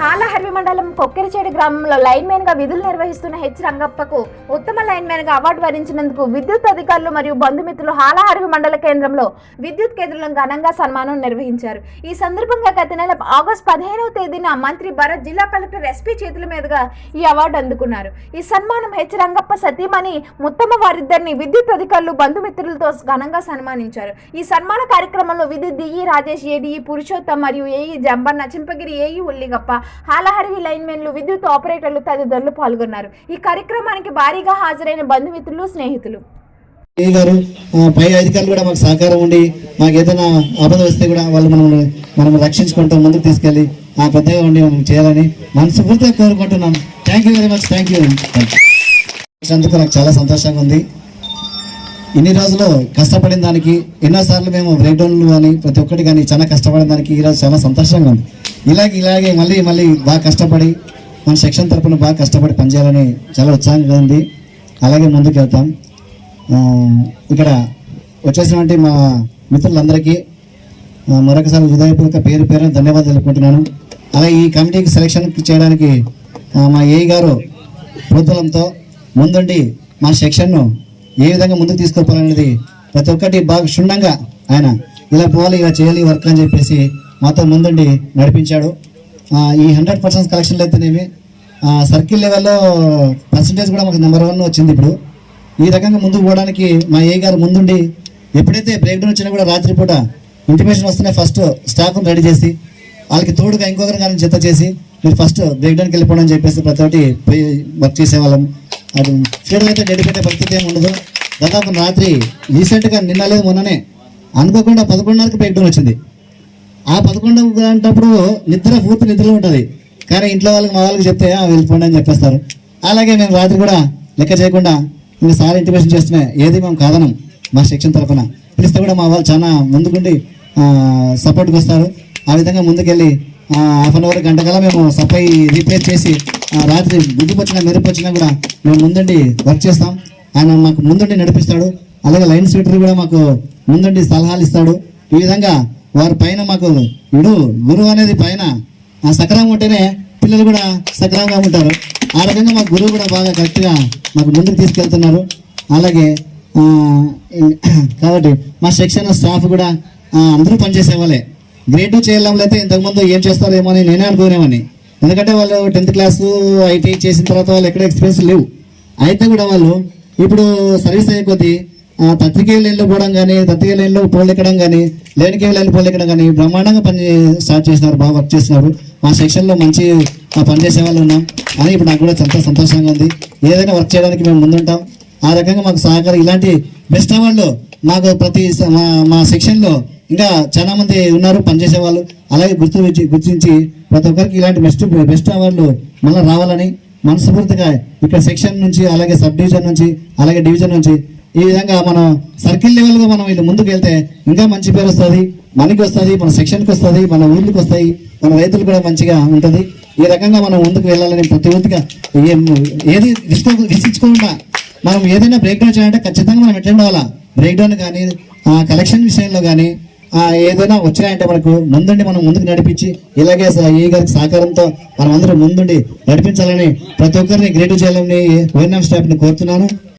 హాలహర్వి మండలం కొక్కెరచేడు గ్రామంలో లైన్ మ్యాన్గా విధులు నిర్వహిస్తున్న హెచ్ రంగప్పకు ఉత్తమ లైన్ మ్యాన్గా అవార్డు వరించినందుకు విద్యుత్ అధికారులు మరియు బంధుమిత్రులు హాలహర్వి మండల కేంద్రంలో విద్యుత్ కేంద్రంలో ఘనంగా సన్మానం నిర్వహించారు. ఈ సందర్భంగా గత నెల ఆగస్టు పదిహేనవ తేదీన మంత్రి భరత్ జిల్లా కలెక్టర్ ఎస్పీ చేతుల మీదుగా ఈ అవార్డు అందుకున్నారు. ఈ సన్మానం హెచ్ రంగప్ప సతీమణి ఉత్తమ వారిద్దరిని విద్యుత్ అధికారులు బంధుమిత్రులతో ఘనంగా సన్మానించారు. ఈ సన్మాన కార్యక్రమంలో విద్యుత్ డిఈ రాజేష్ ఏడిఈ పురుషోత్తం మరియు ఏఈ జంబన్న చింపగిరి ఏఈ ఉల్లిగప్ప హాలహరివి లైన్మెన్లు విద్యుత్ ఆపరేటర్లు తదితరులు పాల్గొన్నారు. ఈ కార్యక్రమానికి భారీగా హాజరైన బంధుమిత్రులు స్నేహితులు. గారు ఆ, పై అధికారులు కూడా మాకు సహకారం ఉండి మాకు ఏదైనా ఆపద వస్తే కూడా వాళ్ళు మనం మనం రక్షించుకుంటూ ముందుకు తీసుకెళ్ళి ఆ పెద్దగా ఉండి మనం చేయాలని మనస్ఫూర్తిగా కోరుకుంటున్నాం thank you very much thank you అందుకు నాకు చాలా సంతోషంగా ఉంది. ఇన్ని రోజులు కష్టపడిన దానికి ఎన్నోసార్లు మేము బ్రేక్ డౌన్లు కానీ ప్రతి ఒక్కటి కానీ చాలా కష్టపడిన దానికి ఈరోజు చాలా సంతోషంగా ఉంది. ఇలాగే ఇలాగే మళ్ళీ మళ్ళీ బాగా కష్టపడి మన సెక్షన్ తరఫున బాగా కష్టపడి పనిచేయాలని చాలా ఉత్సాహంగా ఉంది. అలాగే ముందుకు వెళ్తాం. ఇక్కడ వచ్చేసినటువంటి మా మిత్రులందరికీ మరొకసారి హృదయపూర్వక పేరు పేరు ధన్యవాదాలు తెలుపుకుంటున్నాను. అలాగే ఈ కమిటీకి సెలక్షన్ చేయడానికి మా ఏ గారు ప్రోత్సాహంతో ముందుండి మా సెక్షన్ను ఏ విధంగా ముందుకు తీసుకుపోవాలనేది ప్రతి ఒక్కటి బాగా క్షుణ్ణంగా ఆయన ఇలా పోవాలి ఇలా చేయాలి వర్క్ అని చెప్పేసి మాతో ముందుండి నడిపించాడు. ఈ హండ్రెడ్ పర్సెంట్ కలెక్షన్లు అయితేనేమి సర్కిల్ లెవెల్లో పర్సంటేజ్ కూడా మాకు నెంబర్ వన్ వచ్చింది ఇప్పుడు. ఈ రకంగా ముందుకు పోవడానికి మా ఏ గారు ముందుండి ఎప్పుడైతే బ్రేక్ డౌన్ వచ్చినా కూడా రాత్రిపూట ఇంటిమేషన్ వస్తేనే ఫస్ట్ స్టాఫ్ని రెడీ చేసి వాళ్ళకి తోడుగా ఇంకొకరి కానీ జత చేసి మీరు ఫస్ట్ బ్రేక్ డౌన్కి వెళ్ళిపోవడం అని చెప్పేసి ప్రతి ఒక్కటి పోయి వర్క్ చేసేవాళ్ళం. అది ఫీల్డ్ అయితే డెడికేట్ పరిస్థితి ఏమి ఉండదు. దాదాపు రాత్రి రీసెంట్గా నిన్న లేదు మొన్ననే అనుకోకుండా పదకొండున్నరకు బ్రేక్ వచ్చింది. ఆ పదకొండు అంటప్పుడు నిద్ర పూర్తి నిద్రలో ఉంటుంది. కానీ ఇంట్లో వాళ్ళకి మా వాళ్ళకి చెప్తే వెళ్ళిపోండి అని చెప్పేస్తారు. అలాగే మేము రాత్రి కూడా లెక్క చేయకుండా ఇంకా సార్ ఇంటిమేషన్ చేస్తున్నా ఏది మేము కాదనం మా సెక్షన్ తరఫున పిలిస్తే కూడా మా వాళ్ళు చాలా ముందుకుండి సపోర్ట్కి వస్తారు. ఆ విధంగా ముందుకెళ్ళి హాఫ్ అన్ అవర్ గంట కల్లా మేము సప్లై రిపేర్ చేసి రాత్రి గుడ్డు వచ్చినా మెరుపు వచ్చినా కూడా మేము ముందుండి వర్క్ చేస్తాం. ఆయన మాకు ముందుండి నడిపిస్తాడు. అలాగే లైన్ స్వీటర్ కూడా మాకు ముందుండి సలహాలు ఇస్తాడు. ఈ విధంగా వారి పైన మాకు ఇడు గురువు అనేది పైన ఆ సక్రమం ఉంటేనే పిల్లలు కూడా సక్రమంగా ఉంటారు. ఆ రకంగా మా గురువు కూడా బాగా కరెక్ట్గా మాకు ముందుకు తీసుకెళ్తున్నారు. అలాగే కాబట్టి మా సెక్షన్ స్టాఫ్ కూడా అందరూ పనిచేసే వాళ్ళే. గ్రేడ్ టూ చేయడంలో అయితే ఇంతకుముందు ఏం చేస్తారేమో అని నేనే అనుకునేవాడిని. ఎందుకంటే వాళ్ళు టెన్త్ క్లాస్ ఐటీ చేసిన తర్వాత వాళ్ళు ఎక్కడ ఎక్స్పీరియన్స్ లేవు. అయితే కూడా వాళ్ళు ఇప్పుడు సర్వీస్ అయ్యే కొద్దీ ఆ, పత్రికే లైన్లో పోవడం కానీ పత్రికే లైన్లో పోలెక్కడం కానీ లేనికే లైన్లో పోలెక్కడం కానీ బ్రహ్మాండంగా పని స్టార్ట్ చేసినారు బాగా వర్క్ చేస్తున్నారు మా సెక్షన్లో మంచి పనిచేసే వాళ్ళు ఉన్నాం. అని ఇప్పుడు నాకు కూడా చాలా సంతోషంగా ఉంది. ఏదైనా వర్క్ చేయడానికి మేము ముందుంటాం. ఆ రకంగా మాకు సహకారం ఇలాంటి బెస్ట్ అవార్డులు మాకు ప్రతి మా మా సెక్షన్లో ఇంకా చాలామంది ఉన్నారు పనిచేసే వాళ్ళు అలాగే గుర్తు గుర్తించి ప్రతి ఒక్కరికి ఇలాంటి బెస్ట్ బెస్ట్ అవార్డులు మళ్ళీ రావాలని మనస్ఫూర్తిగా ఇక్కడ సెక్షన్ నుంచి అలాగే సబ్ డివిజన్ నుంచి అలాగే డివిజన్ నుంచి ఈ విధంగా మనం సర్కిల్ లెవెల్గా మనం వీళ్ళు ముందుకు వెళ్తే ఇంకా మంచి పేరు వస్తుంది. మనకి వస్తుంది మన సెక్షన్కి వస్తుంది మన ఊళ్ళకి వస్తాయి మన రైతులు కూడా మంచిగా ఉంటుంది. ఈ రకంగా మనం ముందుకు వెళ్ళాలని ప్రతి ఒక్కటిగా ఏది విసుకో విసిచ్చుకోకుండా మనం ఏదైనా బ్రేక్ డౌన్ చేయాలంటే ఖచ్చితంగా మనం ఎట్లా ఉండాలా బ్రేక్ డౌన్ కానీ కలెక్షన్ విషయంలో కానీ ఏదైనా వచ్చినాయంటే మనకు ముందుండి మనం ముందుకు నడిపించి ఇలాగే స- ఈ గారి సహకారంతో మనం అందరూ ముందుండి నడిపించాలని ప్రతి ఒక్కరిని గ్రేట్ చేయాలని ఓఎన్ఎం స్టాఫ్ని కోరుతున్నాను.